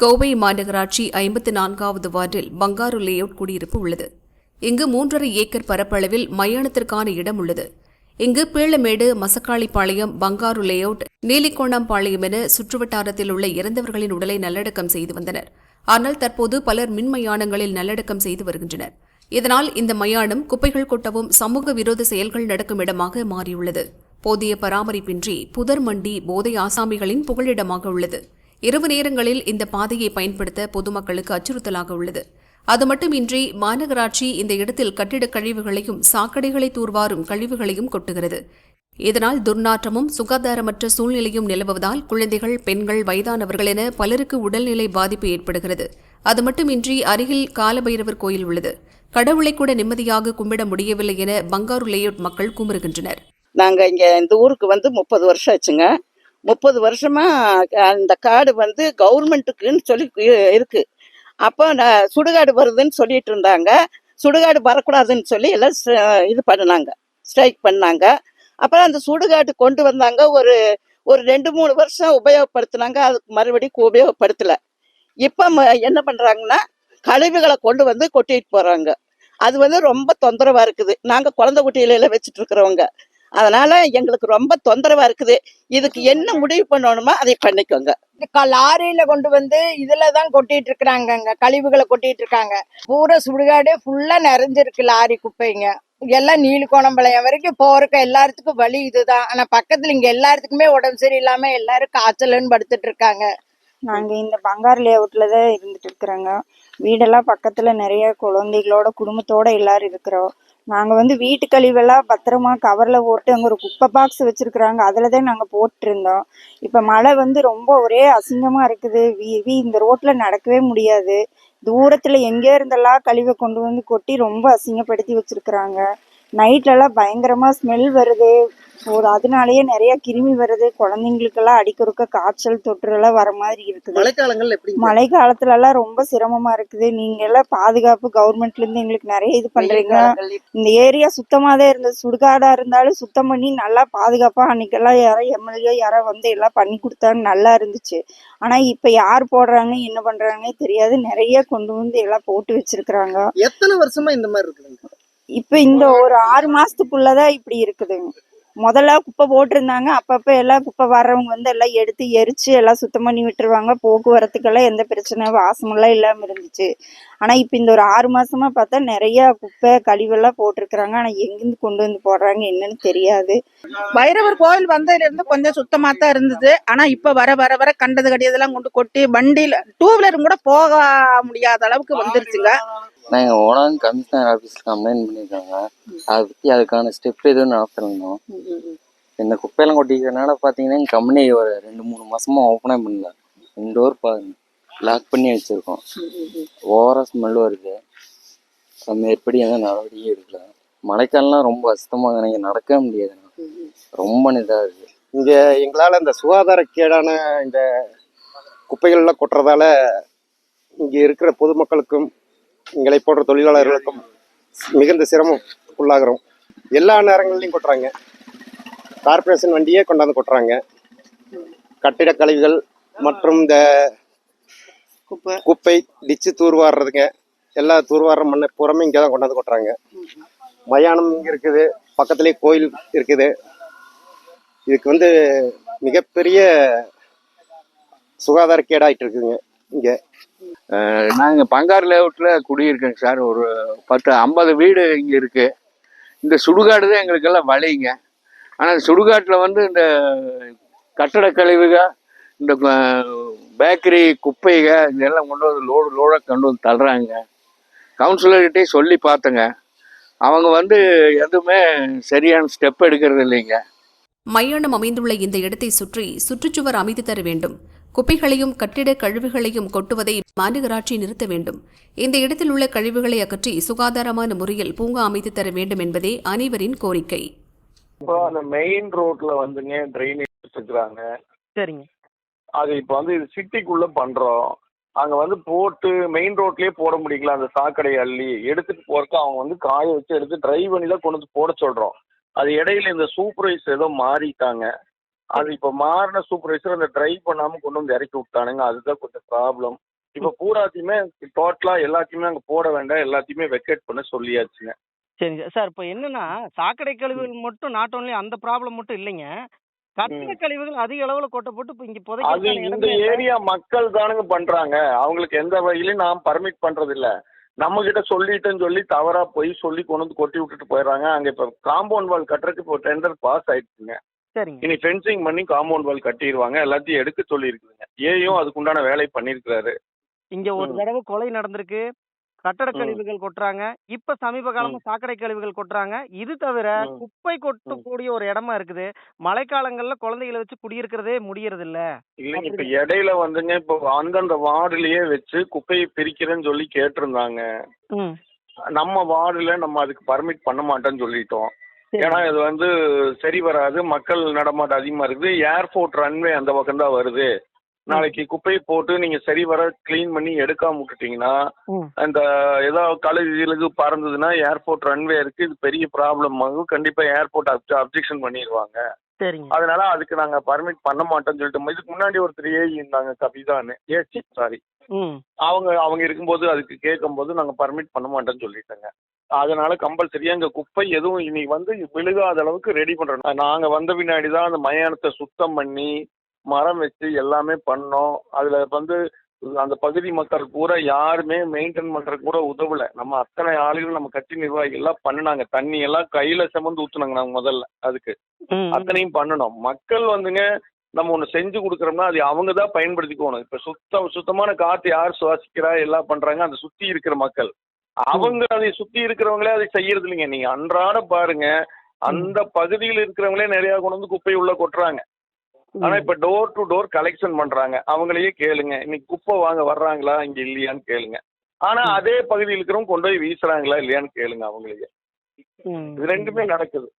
கோவை மாநகராட்சி ஐம்பத்து நான்காவது வார்டில் பங்காரு லேஅவுட் குடியிருப்பு உள்ளது. இங்கு மூன்றரை ஏக்கர் பரப்பளவில் மயானத்திற்கான இடம் உள்ளது. இங்கு பீளமேடு மசக்காளிப்பாளையம் பங்காரு லேஅவுட் நீலிக்கோணம்பாளையம் என சுற்றுவட்டாரத்தில் உள்ள இறந்தவர்களின் உடலை நல்லடக்கம் செய்து வந்தனர். ஆனால் தற்போது பலர் மின்மயானங்களில் நல்லடக்கம் செய்து வருகின்றனர். இதனால் இந்த மயானம் குப்பைகள் கொட்டவும் சமூக விரோத செயல்கள் நடக்கும் இடமாக மாறியுள்ளது. போதிய பராமரிப்பின்றி புதர் மண்டி போதை ஆசாமிகளின் புகலிடமாக உள்ளது. இரவு நேரங்களில் இந்த பாதையை பயன்படுத்த பொதுமக்களுக்கு அச்சுறுத்தலாக உள்ளது. அது மட்டுமின்றி மாநகராட்சி இந்த இடத்தில் கட்டிடக் கழிவுகளையும் சாக்கடைகளை தூர்வாரும் கழிவுகளையும் கொட்டுகிறது. இதனால் துர்நாற்றமும் சுகாதாரமற்ற சூழ்நிலையும் நிலவுவதால் குழந்தைகள் பெண்கள் வயதானவர்கள் என பலருக்கு உடல்நிலை பாதிப்பு ஏற்படுகிறது. அது மட்டுமின்றி அருகில் காலபைரவர் கோயில் உள்ளது. கடவுளை கூட நிம்மதியாக கும்பிட முடியவில்லை என பங்காரு லேஅவுட் மக்கள் குமுறுகின்றனர் நாங்க இங்க இந்த ஊருக்கு வந்து முப்பது வருஷம் ஆச்சுங்க. முப்பது வருஷமா அந்த காடு வந்து கவர்மெண்ட்டுக்குன்னு சொல்லி இருக்கு. அப்போ நான் சுடுகாடு வருதுன்னு சொல்லிட்டு இருந்தாங்க. சுடுகாடு வரக்கூடாதுன்னு சொல்லி எல்லாம் ஸ்ட- இது பண்ணினாங்க. ஸ்ட்ரைக் பண்ணாங்க. அப்புறம் அந்த சுடுகாடு கொண்டு வந்தாங்க. ஒரு ஒரு ரெண்டு மூணு வருஷம் உபயோகப்படுத்தினாங்க. அதுக்கு மறுபடியும் உபயோகப்படுத்தல. இப்போ என்ன பண்ணுறாங்கன்னா கழிவுகளை கொண்டு வந்து கொட்டிட்டு போகிறாங்க அது வந்து ரொம்ப தொந்தரவாக இருக்குது. நாங்கள் குழந்தை குட்டியில எல்லாம் வச்சுட்டு இருக்கிறவங்க. அதனால எங்களுக்கு ரொம்ப தொந்தரவா இருக்குது. இதுக்கு என்ன முடிவு பண்ணணுமோ அதை பண்ணிக்கோங்க. லாரியில கொண்டு வந்து இதுல தான் கொட்டிட்டு இருக்காங்க கழிவுகளை கொட்டிட்டு இருக்காங்க. பூரா சுடுகாடே ஃபுல்லா நிறைஞ்சிருக்கு லாரி குப்பைங்க. எல்லாம் நீலக்கோணம்பாளையம் வரைக்கும் போறக்க எல்லாத்துக்கும் வழி இதுதான். ஆனா பக்கத்துல இங்க எல்லாத்துக்குமே உடம்பு சரியில்லாம எல்லாரும் காய்ச்சலுன்னு படுத்துட்டு இருக்காங்க. நாங்க இந்த பங்கார் லேஅவுட்ல தான் இருந்துட்டு இருக்கிறோங்க. வீடெல்லாம் பக்கத்துல நிறைய குழந்தைகளோட குடும்பத்தோட எல்லாரும் இருக்கிறோம். நாங்கள் வந்து வீட்டு கழிவெல்லாம் பத்திரமா கவரில் போட்டு அங்கே ஒரு குப்பை பாக்ஸ் வச்சுருக்குறாங்க. அதில் தான் நாங்கள் போட்டிருந்தோம். இப்போ மழை வந்து ரொம்ப ஒரே அசிங்கமாக இருக்குது. வீ- வீ- இந்த ரோட்டில் நடக்கவே முடியாது. தூரத்தில் எங்கே இருந்தெல்லாம் கழிவை கொண்டு வந்து கொட்டி ரொம்ப அசிங்கப்படுத்தி வச்சிருக்கிறாங்க. நைட்ல எல்லாம் பயங்கரமா ஸ்மெல் வருது. ஸோ அதனாலயே நிறைய கிருமி வருது. குழந்தைங்களுக்கெல்லாம் அடிக்கொருக்க காய்ச்சல் தொற்று எல்லாம் வர மாதிரி இருக்குது. மழைக்காலங்கள் எப்படி மழை காலத்துல எல்லாம் ரொம்ப சிரமமா இருக்குது. நீங்க எல்லாம் பாதுகாப்பு கவர்மெண்ட்ல இருந்து எங்களுக்கு நிறைய இது பண்றீங்க. இந்த ஏரியா சுத்தமா தான் இருந்தது. சுடுகாடா இருந்தாலும் சுத்தம் பண்ணி நல்லா பாதுகாப்பா அன்னைக்கெல்லாம் யாரோ எம்எல்ஏ யாரோ வந்து எல்லாம் பண்ணி கொடுத்தாங்க. நல்லா இருந்துச்சு. ஆனா இப்ப யார் போடுறாங்க என்ன பண்றாங்கன்னே தெரியாது. நிறைய கொண்டு வந்து எல்லாம் போட்டு வச்சிருக்கிறாங்க. எத்தனை வருஷமா இந்த மாதிரி இருக்குதுங்க? இப்ப இந்த ஒரு ஆறு மாசத்துக்குள்ளதான் இப்படி இருக்குதுங்க. முதல்ல குப்பை போட்டிருந்தாங்க அப்பப்ப எல்லாம் குப்பை வர்றவங்க வந்து எல்லாம் எடுத்து எரிச்சு எல்லாம் சுத்தம் பண்ணி விட்டுருவாங்க. போக்குவரத்துக்கெல்லாம் எந்த பிரச்சனை வாசமெல்லாம் இல்லாம இருந்துச்சு. ஆனா இப்ப இந்த ஒரு ஆறு மாசமா பார்த்தா நிறைய குப்பை கழிவெல்லாம் போட்டிருக்கிறாங்க. ஆனா எங்கிருந்து கொண்டு வந்து போடுறாங்க என்னன்னு தெரியாது. பைரவர் கோயில் வந்ததுல இருந்து கொஞ்சம் சுத்தமா தான் இருந்தது. ஆனா இப்ப வர வர வர கண்டது கடியதெல்லாம் கொண்டு கொட்டி வண்டியில டூ வீலரும் கூட போக முடியாத அளவுக்கு வந்துருச்சுங்க. நாங்க ஓனான் கமிஷனர் ஆஃபீஸ் கம்ப்ளைண்ட் பண்ணியிருக்காங்க. அதை பத்தி அதுக்கான ஸ்டெப் எதுவும் நடத்தணும் இந்த குப்பையெல்லாம் கொட்டிக்கிறதுனால பார்த்தீங்கன்னா எங்கள் கம்பெனி ஒரு ரெண்டு மூணு மாசமா ஓப்பனே பண்ணல. இன்டோர் பாருங்க லாக் பண்ணி வச்சிருக்கோம். ஓவரா ஸ்மெல் வருது. அது மேற்படி எதுவும் நடவடிக்கை எடுக்கல. மழைக்காலம்லாம் ரொம்ப கஷ்டமாக எனக்கு நடக்கவே முடியாது. ரொம்ப இதாக இருக்கு. இங்க எங்களால இந்த சுகாதாரக்கேடான இந்த குப்பைகள்லாம் கொட்டுறதால இங்க இருக்கிற பொதுமக்களுக்கும் எங்களை போன்ற தொழிலாளர்களுக்கும் மிகுந்த சிரமம் உள்ளாகிறோம். எல்லா நேரங்கள்லையும் கொட்டுறாங்க. கார்ப்பரேஷன் வண்டியே கொண்டாந்து கொட்டுறாங்க. கட்டிடக் கழிவுகள் மற்றும் இந்த குப்பை. குப்பை டிச்சு தூர்வாடுறதுங்க எல்லா தூர்வாடுற மண்ணை பூராமே இங்கே தான் கொண்டாந்து கொட்டுறாங்க. மயானம் இங்கே இருக்குது. பக்கத்துலேயே கோயில் இருக்குது. இதுக்கு வந்து மிகப்பெரிய சுகாதாரக்கேடாயிட்டு இருக்குதுங்க. இங்கே. நாங்கள் பங்கார் லேஅவுட்ல குடியிருக்கேங்க சார். ஒரு பத்து ஐம்பது வீடு இங்கே இருக்குது இந்த சுடுகாடு தான் எங்களுக்கெல்லாம் வழிங்க. ஆனால் சுடுகாட்டில் வந்து இந்த கட்டட கழிவுக இந்த பேக்கரி குப்பைக இதெல்லாம் கொண்டு வந்து லோடு லோடாக கொண்டு வந்து தள்ளுறாங்க. கவுன்சிலர்கிட்டே சொல்லி பார்த்தங்க. அவங்க வந்து எதுவுமே சரியான ஸ்டெப் எடுக்கிறது இல்லைங்க. மயானம் அமைந்துள்ள இந்த இடத்தை சுற்றி சுற்றுச்சுவர் அமைத்து தர வேண்டும். குப்பைகளையும் கட்டிட கழிவுகளையும் கொட்டுவதை மாநகராட்சி நிறுத்த வேண்டும். இந்த இடத்தில் உள்ள கழிவுகளை அகற்றி சுகாதாரமான முறையில் பூங்கா அமைத்து தர வேண்டும் என்பதே அனைவரின் கோரிக்கை. இப்போ அந்த மெயின் ரோட்ல வந்துங்க ட்ரைனேஜ் வச்சிருக்கிறாங்க. சரிங்க. அது இப்போ வந்து இது சிட்டிக்குள்ள பண்றோம். அங்க வந்து போட்டு மெயின் ரோட்லயே போட முடியல. அந்த சாக்கடை அள்ளி எடுத்துட்டு போறதுக்கு அவங்க வந்து காய வச்சு எடுத்து ட்ரை பண்ணி தான் கொண்டு வந்து போட சொல்றோம். அது இடையில இந்த சூப்பர்வைசர் ஏதோ மாறிட்டாங்க. அது இப்போ மாறின சூப்பர்வைசர் அந்த ட்ரை பண்ணாம கொண்டு வந்து இறக்கி விட்டானுங்க. அதுதான் கொஞ்சம் ப்ராப்ளம் இப்ப பூராத்தையுமே டோட்டலா எல்லாத்தையுமே அங்க போட வேண்டாம். எல்லாத்தையுமே வெக்கேட் பண்ண சொல்லியாச்சுங்க. சரிங்க சார். சார் இப்போ என்னன்னா சாக்கடை கழிவுகள் மட்டும் நாட் only அந்த ப்ராப்ளம் மட்டும் இல்லைங்க. கட்டிட கழிவுகள் அதிக அளவுல கொட்டப்பட்டு இப்போ இங்க அது இந்த. ஏரியா மக்கள் தானுங்க பண்றாங்க. அவங்களுக்கு எந்த வகையிலும் நான் பர்மிட் பண்றது இல்ல நம்ம கிட்ட சொல்லிட்டேன்னு சொல்லி தவறா போய் சொல்லி கொண்டு வந்து கொட்டி விட்டுட்டு போயிடுறாங்க. அங்க இப்ப காம்பவுண்ட் வால் கட்டுறதுக்கு இப்போ டெண்டர் பாஸ் ஆயிடுச்சுங்க. சரிங்க. இனி ஃபென்சிங் பண்ணி காம்பவுண்ட் வால் கட்டிடுவாங்க எல்லாத்தையும் எடுக்க சொல்லி இருக்குதுங்க ஏயும் அதுக்குண்டான வேலை பண்ணிருக்கிறாரு இங்க ஒரு. தடவை கொலை நடந்திருக்கு. கட்டட. கழிவுகள் கொட்டுறாங்க. இப்ப சமீப காலமா சாக்கடை கழிவுகள் கொட்டுறாங்க. இது தவிர. குப்பை கொட்டக்கூடிய ஒரு இடமா இருக்குது. மழைக்காலங்கள்ல குழந்தைகளை வச்சு குடியிருக்கிறதே முடியறது இல்ல இல்லைங்க. இப்ப இடையில வந்துங்க இப்போ அந்தந்த வார்டுலயே வச்சு குப்பையை பிரிக்கிறேன்னு சொல்லி கேட்டிருந்தாங்க. நம்ம வார்டுல நம்ம அதுக்கு பர்மிட் பண்ண மாட்டேன்னு சொல்லிட்டோம். ஏன்னா இது வந்து சரி வராது மக்கள் நடமாட்டம் அதிகமா இருக்குது ஏர்போர்ட் ரன்வே அந்த பக்கம் தான் வருது. நாளைக்கு குப்பையை போட்டு நீங்க சரி வர க்ளீன் பண்ணி எடுக்காம விட்டுட்டீங்கன்னா. அந்த ஏதாவது கழுகு கிழுகு பறந்ததுன்னா ஏர்போர்ட் ரன்வே இருக்கு இது பெரிய ப்ராப்ளம் ஆகும். கண்டிப்பா ஏர்போர்ட் அப்ஜெக்ஷன் பண்ணிடுவாங்க அதனால அதுக்கு நாங்க பர்மிட் பண்ண மாட்டோம்னு சொல்லிட்டு இதுக்கு முன்னாடி ஒருத்தர் ஏ இருந்தாங்க கவிதான்னு. ஏ சாரி அவங்க அவங்க இருக்கும்போது அதுக்கு கேட்கும்போது நாங்க பர்மிட் பண்ண மாட்டோம்னு சொல்லிட்டோங்க. அதனால கம்பல்சரியா இங்க குப்பை எதுவும் இனி வந்து விழுகாத அளவுக்கு ரெடி பண்றோம். நாங்க வந்த பின்னாடி தான் அந்த மயானத்தை சுத்தம் பண்ணி மரம் வச்சு எல்லாமே பண்ணோம். அதுல வந்து அந்த பகுதி மக்கள் பூரா யாருமே மெயின்டைன் பண்றதுக்கு கூட உதவல. நம்ம அத்தனை ஆளுகள் நம்ம கட்சி நிர்வாகிகள் எல்லாம் பண்ணுனாங்க. தண்ணி எல்லாம் கையில சுமந்து ஊத்துனாங்க நாங்க முதல்ல அதுக்கு. அத்தனையும் பண்ணணும். மக்கள் வந்துங்க நம்ம ஒன்று செஞ்சு கொடுக்குறோம்னா அது அவங்க தான் பயன்படுத்திக்கணும். இப்போ சுத்தம் சுத்தமான காற்று யார் சுவாசிக்கிறா எல்லாம் பண்றாங்க. அந்த சுத்தி இருக்கிற மக்கள். அவங்க அதை சுத்தி இருக்கிறவங்களே அதை செய்யறது இல்லைங்க நீங்க அன்றாட பாருங்க அந்த பகுதியில் இருக்கிறவங்களே நிறைய கொண்டு வந்து குப்பை உள்ள கொட்டுறாங்க. ஆனா இப்ப டோர் டு டோர் கலெக்ஷன் பண்றாங்க. அவங்களையே கேளுங்க. இன்னைக்கு குப்பை வாங்க வர்றாங்களா இங்க இல்லையான்னு கேளுங்க. ஆனா அதே பகுதியில் இருக்கிறவங்க கொண்டு போய் வீசுறாங்களா இல்லையான்னு கேளுங்க அவங்களையே. இது ரெண்டுமே நடக்குது.